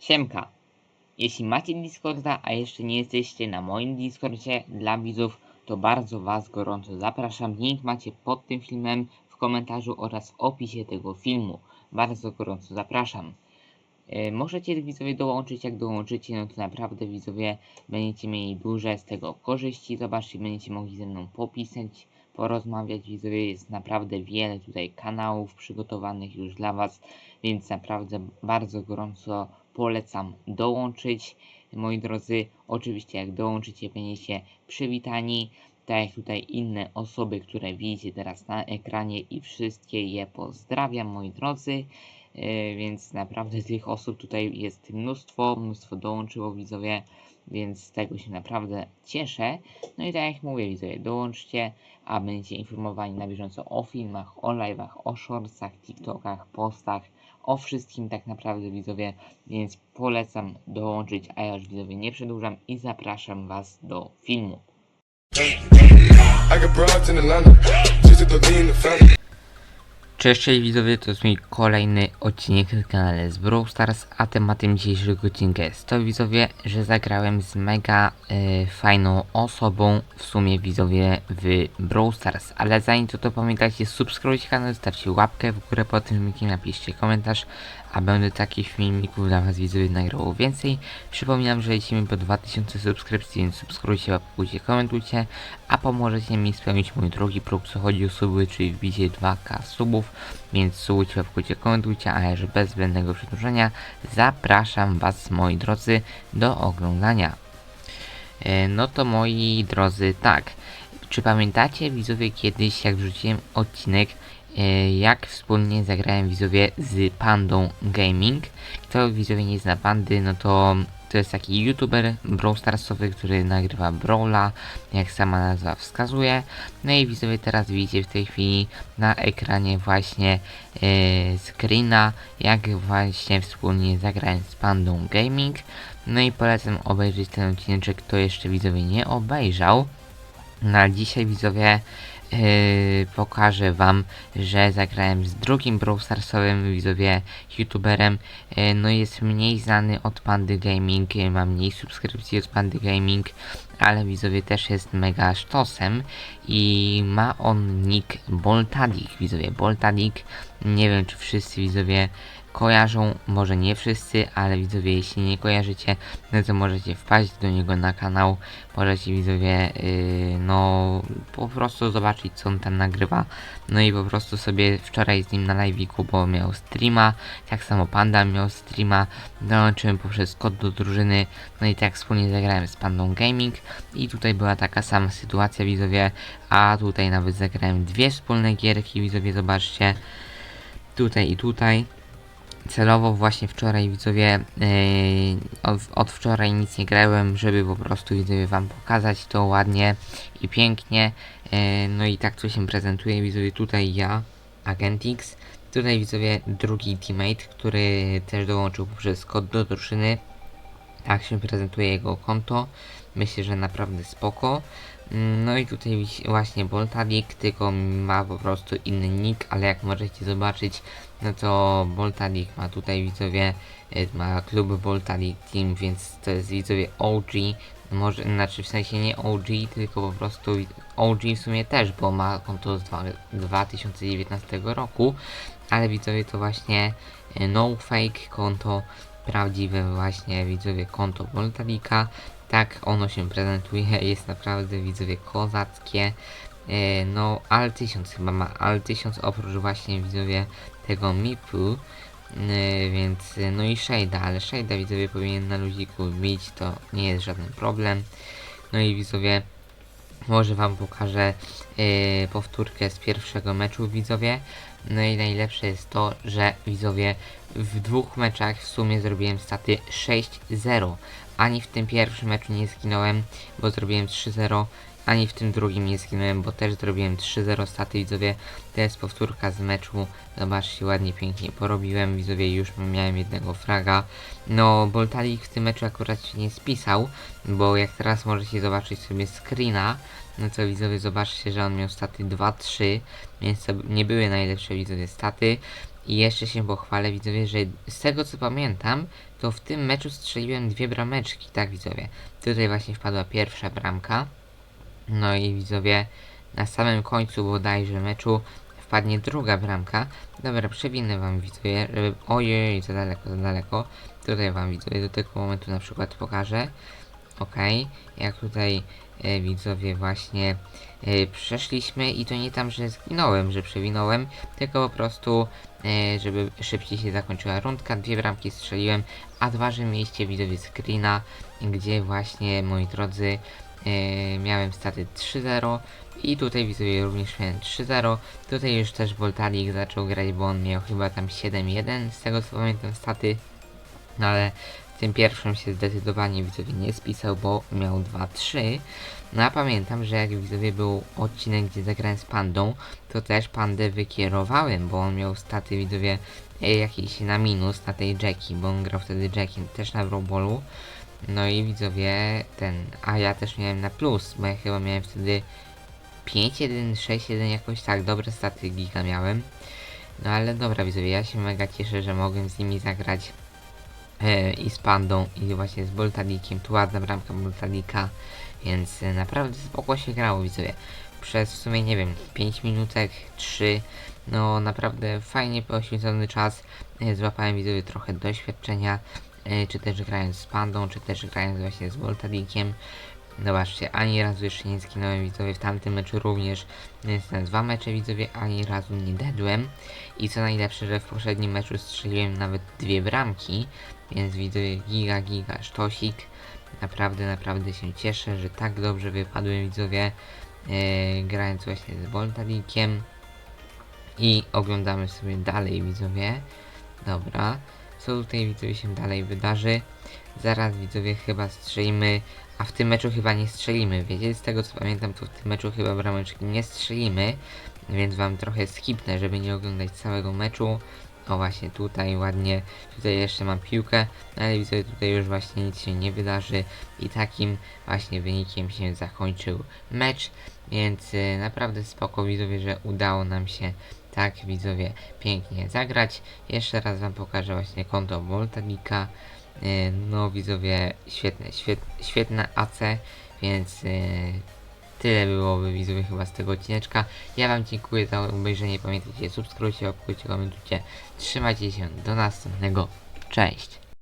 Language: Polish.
Siemka. Jeśli macie Discorda, a jeszcze nie jesteście na moim Discordzie dla widzów, to bardzo Was gorąco zapraszam. Link macie pod tym filmem w komentarzu oraz w opisie tego filmu. Bardzo gorąco zapraszam. E, Możecie widzowie dołączyć, jak dołączycie, no to naprawdę widzowie będziecie mieli duże z tego korzyści. Zobaczcie, będziecie mogli ze mną popisać, porozmawiać. Widzowie, jest naprawdę wiele tutaj kanałów przygotowanych już dla Was, więc naprawdę bardzo gorąco polecam dołączyć. Moi drodzy, oczywiście jak dołączycie, będziecie przywitani, tak jak tutaj inne osoby, które widzicie teraz na ekranie i wszystkie je pozdrawiam, moi drodzy. E, więc naprawdę tych osób tutaj jest mnóstwo, mnóstwo dołączyło widzowie, więc z tego się naprawdę cieszę. No i tak jak mówię widzowie, dołączcie, a będziecie informowani na bieżąco o filmach, o live'ach, o shortsach, TikTokach, postach, o wszystkim tak naprawdę widzowie, więc polecam dołączyć, a ja już widzowie nie przedłużam i zapraszam Was do filmu. I got. Cześć, cześć widzowie, to jest mój kolejny odcinek na kanale z Brawl Stars, a tematem dzisiejszego odcinka jest to widzowie, że zagrałem z mega e, fajną osobą w sumie widzowie w Brawl Stars, ale zanim to to pamiętajcie, subskrybujcie kanał, zostawcie łapkę w górę pod tym filmikiem, napiszcie komentarz, a będę takich filmików dla was widzowie nagrało więcej. Przypominam, że lecimy po 2000 subskrypcji, więc subskrybujcie, łapkujcie, komentujcie, a pomożecie mi spełnić mój drugi próg, co chodzi o suby, czyli wbicie 2k subów, więc subujcie, łapkujcie, komentujcie, a już bez zbędnego przedłużenia zapraszam was, moi drodzy, do oglądania. E, No to moi drodzy, tak. Czy pamiętacie widzowie kiedyś, jak wrzuciłem odcinek, e, jak wspólnie zagrałem widzowie z Pandą Gaming? Kto widzowie nie zna Pandy, no to to jest taki youtuber Brawl Starsowy, który nagrywa Brawla, jak sama nazwa wskazuje. No i widzowie teraz widzicie w tej chwili na ekranie właśnie e, screena, jak właśnie wspólnie zagrałem z Pandą Gaming. No i polecam obejrzeć ten odcinek, kto jeszcze widzowie nie obejrzał. Na dzisiaj widzowie yy, pokażę wam, że zagrałem z drugim Brawl widzowie youtuberem. Yy, no jest mniej znany od Pandy Gaming, yy, ma mniej subskrypcji od Pandy Gaming, ale widzowie też jest mega sztosem i ma on nick Boltadik, widzowie Boltadik. Nie wiem czy wszyscy widzowie kojarzą, może nie wszyscy, ale widzowie jeśli nie kojarzycie, no to możecie wpaść do niego na kanał, możecie widzowie yy, no po prostu zobaczyć co on tam nagrywa, no i po prostu sobie wczoraj z nim na live'iku, bo miał streama, tak samo Panda miał streama, dołączyłem poprzez kod do drużyny, no i tak wspólnie zagrałem z Pandą Gaming. I tutaj była taka sama sytuacja widzowie, a tutaj nawet zagrałem dwie wspólne gierki, widzowie zobaczcie, tutaj i tutaj celowo właśnie wczoraj widzowie yy, od, od wczoraj nic nie grałem, żeby po prostu widzowie wam pokazać to ładnie i pięknie. Yy, no i tak to się prezentuje widzowie tutaj ja, Agent X. Tutaj widzowie drugi teammate, który też dołączył poprzez kod do drużyny. Tak się prezentuje jego konto. Myślę, że naprawdę spoko. Mm, No i tutaj właśnie Boltadik, tylko ma po prostu inny nick, ale jak możecie zobaczyć, no to Boltadik ma tutaj widzowie, y, ma klub Boltadik Team, więc to jest widzowie OG, może, znaczy w sensie nie OG, tylko po prostu OG w sumie też, bo ma konto z dwa- 2019 roku, ale widzowie to właśnie y, no fake konto, prawdziwe właśnie widzowie konto Boltadika, tak ono się prezentuje, jest naprawdę widzowie kozackie. E, No, AL 1000 chyba ma AL 1000 oprócz właśnie widzowie tego MIP-u. E, Więc e, no i Shade'a, ale Shade'a widzowie powinien na luziku mieć, to nie jest żaden problem. No i widzowie może wam pokażę powtórkę z pierwszego meczu widzowie. No i najlepsze jest to, że widzowie w dwóch meczach w sumie zrobiłem staty 6-0. Ani w tym pierwszym meczu nie zginąłem, bo zrobiłem 3-0, ani w tym drugim nie zginąłem, bo też zrobiłem 3-0 staty widzowie. To jest powtórka z meczu. Zobaczcie, ładnie, pięknie porobiłem. Widzowie, już miałem jednego fraga. No, Boltalik w tym meczu akurat się nie spisał, bo jak teraz możecie zobaczyć sobie screena, no to widzowie zobaczcie, że on miał staty 2-3, więc to nie były najlepsze widzowie staty. I jeszcze się pochwalę widzowie, że z tego co pamiętam, to w tym meczu strzeliłem dwie brameczki, tak widzowie. Tutaj właśnie wpadła pierwsza bramka. No i widzowie, na samym końcu bodajże meczu wpadnie druga bramka. Dobra, przewinę wam widzowie, żeby... Ojej, za daleko, za daleko. Tutaj wam widzowie do tego momentu na przykład pokażę. Ok, jak tutaj e, widzowie właśnie e, przeszliśmy i to nie tam, że zginąłem, że przewinąłem, tylko po prostu, e, żeby szybciej się zakończyła rundka, dwie bramki strzeliłem, a dwa, że mieliście widzowie screena, gdzie właśnie, moi drodzy, e, miałem staty 3-0 i tutaj widzowie również miałem 3-0, tutaj już też Voltalik zaczął grać, bo on miał chyba tam 7-1, z tego co pamiętam staty, no ale tym pierwszym się zdecydowanie widzowie nie spisał, bo miał 2-3. No a pamiętam, że jak widzowie był odcinek, gdzie zagrałem z Pandą, to też Pandę wykierowałem, bo on miał staty widzowie e, jakieś na minus na tej Jackie, bo on grał wtedy Jackie też na Brawlballu. No i widzowie ten, a ja też miałem na plus, bo ja chyba miałem wtedy 5-1, 6-1 jakoś tak, dobre staty giga miałem. No ale dobra widzowie, ja się mega cieszę, że mogłem z nimi zagrać i z Pandą i właśnie z Boltalikiem, tu ładna bramka Boltalika, więc e, naprawdę spoko się grało widzowie. Przez w sumie nie wiem, 5 minutek, 3, no naprawdę fajnie poświęcony czas, e, złapałem widzowie trochę doświadczenia, e, czy też grając z Pandą, czy też grając właśnie z Boltalikiem. Zobaczcie, ani razu jeszcze nie zginąłem widzowie w tamtym meczu również, więc na dwa mecze widzowie ani razu nie dedłem. I co najlepsze, że w poprzednim meczu strzeliłem nawet dwie bramki, więc widzowie giga, giga, sztosik. Naprawdę, naprawdę się cieszę, że tak dobrze wypadłem widzowie, e, grając właśnie z Boltalikiem. I oglądamy sobie dalej widzowie. Dobra, co tutaj widzowie się dalej wydarzy? Zaraz widzowie chyba strzelimy, a w tym meczu chyba nie strzelimy. Wiecie, z tego co pamiętam, to w tym meczu chyba brameczki nie strzelimy, więc wam trochę skipnę, żeby nie oglądać całego meczu. O właśnie tutaj ładnie, tutaj jeszcze mam piłkę, no ale widzę tutaj już właśnie nic się nie wydarzy i takim właśnie wynikiem się zakończył mecz, więc y, naprawdę spoko widzowie, że udało nam się tak widzowie pięknie zagrać. Jeszcze raz wam pokażę właśnie konto Voltanika. Y, No widzowie, świetne, świetne AC, więc y, tyle byłoby widzowie chyba z tego odcineczka. Ja wam dziękuję za obejrzenie, pamiętajcie, subskrybujcie, łapkujcie, komentujcie, trzymajcie się, do następnego, cześć!